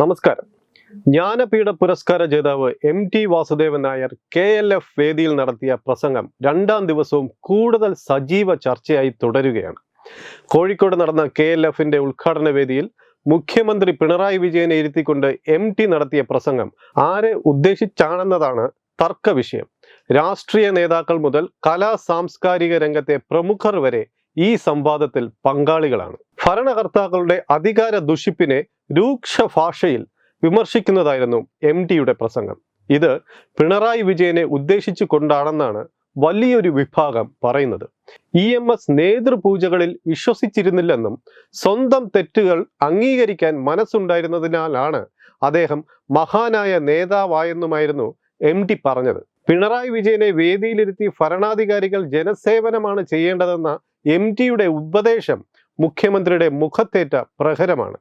നമസ്കാരം. ജ്ഞാനപീഠ പുരസ്കാര ജേതാവ് M T Vasudevan Nair K L F വേദിയിൽ നടത്തിയ പ്രസംഗം രണ്ടാം ദിവസവും കൂടുതൽ സജീവ ചർച്ചയായി തുടരുകയാണ്. കോഴിക്കോട് നടന്ന കെ എൽ എഫിന്റെ ഉദ്ഘാടന വേദിയിൽ മുഖ്യമന്ത്രി പിണറായി വിജയനെ ഇരുത്തിക്കൊണ്ട് എം ടി നടത്തിയ പ്രസംഗം ആരെ ഉദ്ദേശിച്ചാണെന്നതാണ് തർക്ക വിഷയം. രാഷ്ട്രീയ നേതാക്കൾ മുതൽ കലാ സാംസ്കാരിക രംഗത്തെ പ്രമുഖർ വരെ ഈ സംവാദത്തിൽ പങ്കാളികളാണ്. ഭരണകർത്താക്കളുടെ അധികാര ദുഷിപ്പിനെ രൂക്ഷ ഭാഷയിൽ വിമർശിക്കുന്നതായിരുന്നു എം ടിയുടെ പ്രസംഗം. ഇത് പിണറായി വിജയനെ ഉദ്ദേശിച്ചു കൊണ്ടാണെന്നാണ് വലിയൊരു വിഭാഗം പറയുന്നത്. ഇ എം എസ് നേതൃപൂജകളിൽ വിശ്വസിച്ചിരുന്നില്ലെന്നും സ്വന്തം തെറ്റുകൾ അംഗീകരിക്കാൻ മനസ്സുണ്ടായിരുന്നതിനാലാണ് അദ്ദേഹം മഹാനായ നേതാവായെന്നുമായിരുന്നു എം ടി പറഞ്ഞത്. പിണറായി വിജയനെ വേദിയിലിരുത്തി ഭരണാധികാരികൾ ജനസേവനമാണ് ചെയ്യേണ്ടതെന്ന എം ടിയുടെ ഉപദേശം മുഖ്യമന്ത്രിയുടെ മുഖത്തേറ്റ പ്രഹരമാണ്.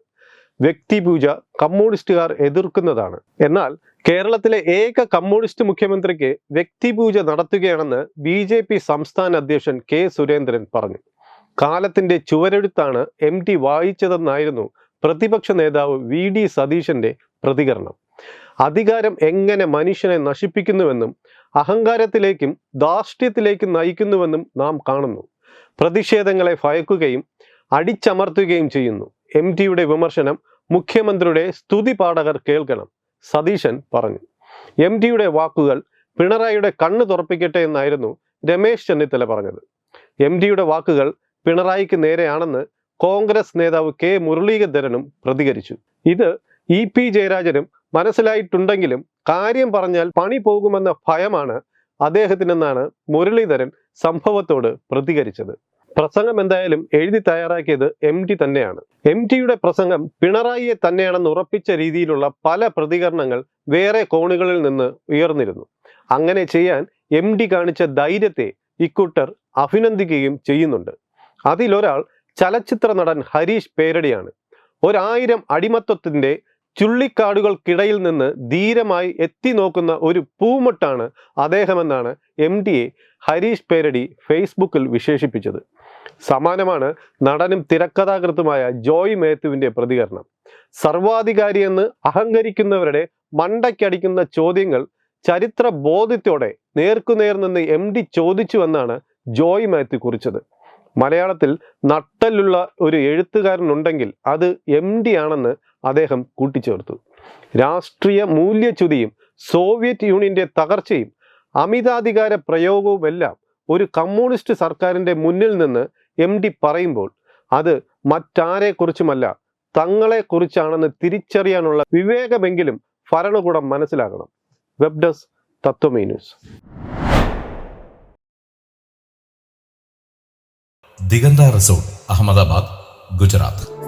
വ്യക്തിപൂജ കമ്മ്യൂണിസ്റ്റുകാർ എതിർക്കുന്നതാണ്. എന്നാൽ കേരളത്തിലെ ഏക കമ്മ്യൂണിസ്റ്റ് മുഖ്യമന്ത്രിക്ക് വ്യക്തിപൂജ നടത്തുകയാണെന്ന് ബി ജെ പി സംസ്ഥാന അധ്യക്ഷൻ കെ സുരേന്ദ്രൻ പറഞ്ഞു. കാലത്തിന്റെ ചുവരെഴുത്താണ് എം ടി വായിച്ചതെന്നായിരുന്നു പ്രതിപക്ഷ നേതാവ് വി ഡി സതീശന്റെ പ്രതികരണം. അധികാരം എങ്ങനെ മനുഷ്യനെ നശിപ്പിക്കുന്നുവെന്നും അഹങ്കാരത്തിലേക്കും ധാർഷ്ട്യത്തിലേക്കും നയിക്കുന്നുവെന്നും നാം കാണുന്നു. പ്രതിഷേധങ്ങളെ ഭയക്കുകയും അടിച്ചമർത്തുകയും ചെയ്യുന്നു. എം ടിയുടെ വിമർശനം മുഖ്യമന്ത്രിയുടെ സ്തുതി പാഠകർ കേൾക്കണം സതീശൻ പറഞ്ഞു. എം ടിയുടെ വാക്കുകൾ പിണറായിയുടെ കണ്ണ് തുറപ്പിക്കട്ടെ എന്നായിരുന്നു രമേശ് ചെന്നിത്തല പറഞ്ഞത്. എം ടിയുടെ വാക്കുകൾ പിണറായിക്ക് നേരെയാണെന്ന് കോൺഗ്രസ് നേതാവ് കെ മുരളീധരനും പ്രതികരിച്ചു. ഇത് ഇ പി ജയരാജനും മനസ്സിലായിട്ടുണ്ടെങ്കിലും കാര്യം പറഞ്ഞാൽ പണി പോകുമെന്ന ഭയമാണ് അദ്ദേഹത്തിനെന്നാണ് മുരളീധരൻ സംഭവത്തോട് പ്രതികരിച്ചത്. പ്രസംഗം എന്തായാലും എഴുതി തയ്യാറാക്കിയത് എം ടി തന്നെയാണ്. എം ടിയുടെ പ്രസംഗം പിണറായിയെ തന്നെയാണെന്ന് ഉറപ്പിച്ച രീതിയിലുള്ള പല പ്രതികരണങ്ങൾ വേറെ കോണുകളിൽ നിന്ന് ഉയർന്നിരുന്നു. അങ്ങനെ ചെയ്യാൻ എം ഡി കാണിച്ച ധൈര്യത്തെ ഇക്കൂട്ടർ അഭിനന്ദിക്കുകയും ചെയ്യുന്നുണ്ട്. അതിലൊരാൾ ചലച്ചിത്ര നടൻ ഹരീഷ് പേരടിയാണ്. ഒരായിരം അടിമത്വത്തിന്റെ ചുള്ളിക്കാടുകൾക്കിടയിൽ നിന്ന് ധീരമായി എത്തി നോക്കുന്ന ഒരു പൂമൊട്ടാണ് അദ്ദേഹമെന്നാണ് എം ഡിയെ ഹരീഷ് പേരടി ഫേസ്ബുക്കിൽ വിശേഷിപ്പിച്ചത്. സമാനമാണ് നടനും തിരക്കഥാകൃത്തുമായ ജോയ് മേത്തുവിന്റെ പ്രതികരണം. സർവാധികാരി എന്ന് അഹങ്കരിക്കുന്നവരുടെ മണ്ടയ്ക്കടിക്കുന്ന ചോദ്യങ്ങൾ ചരിത്ര ബോധ്യത്തോടെ നേർക്കുനേർ നിന്ന് എം ഡി ചോദിച്ചുവെന്നാണ് ജോയ് മാത്യു കുറിച്ചത്. മലയാളത്തിൽ നട്ടലുള്ള ഒരു എഴുത്തുകാരനുണ്ടെങ്കിൽ അത് എം ഡി ആണെന്ന് അദ്ദേഹം കൂട്ടിച്ചേർത്തു. രാഷ്ട്രീയ മൂല്യച്യുതിയും സോവിയറ്റ് യൂണിയന്റെ തകർച്ചയും അമിതാധികാര പ്രയോഗവുമെല്ലാം ഒരു കമ്മ്യൂണിസ്റ്റ് സർക്കാരിന്റെ മുന്നിൽ നിന്ന് എം ഡി പറയുമ്പോൾ അത് മറ്റാരെക്കുറിച്ചുമല്ല തങ്ങളെക്കുറിച്ചാണെന്ന് തിരിച്ചറിയാനുള്ള വിവേകമെങ്കിലും ഭരണകൂടം മനസ്സിലാക്കണം വെബ് ഡെസ്ക് തത്വമേ ന്യൂസ് ദിഗന്ത റിസോർട്ട് അഹമ്മദാബാദ് ഗുജറാത്ത്.